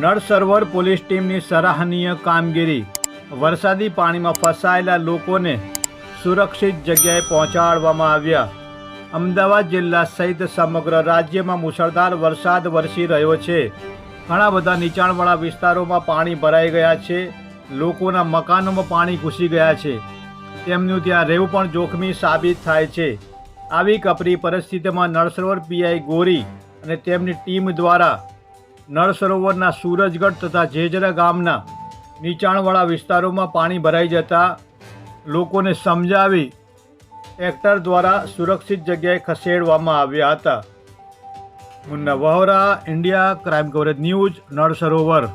Nal Sarovar police ટીમની સરાહનીય કામગીરી. વરસાદી પાણીમાં ફસાયેલા લોકોને સુરક્ષિત જગ્યાએ પહોંચાડવામાં આવ્યા. અમદાવાદ જિલ્લા સહિત સમગ્ર રાજ્યમાં મુશળધાર વરસાદ વરસી રહ્યો છે. ઘણા બધા નીચાણવાળા વિસ્તારોમાં પાણી ભરાઈ ગયા છે. લોકોના મકાનોમાં પાણી ઘૂસી ગયા છે. તેમનું ત્યાં રહેવું પણ જોખમી સાબિત થાય છે. આવી કપરી પરિસ્થિતિમાં નળસરોવર પીઆઈ ગોરી અને તેમની ટીમ દ્વારા નળ સરોવરના સૂરજગઢ તથા જેજરા ગામના નીચાણવાળા વિસ્તારોમાં પાણી ભરાઈ જતા લોકોને સમજાવી ટ્રેક્ટર દ્વારા સુરક્ષિત જગ્યાએ ખસેડવામાં આવ્યા હતા. Munna Vohra, India crime coverage news Nal Sarovar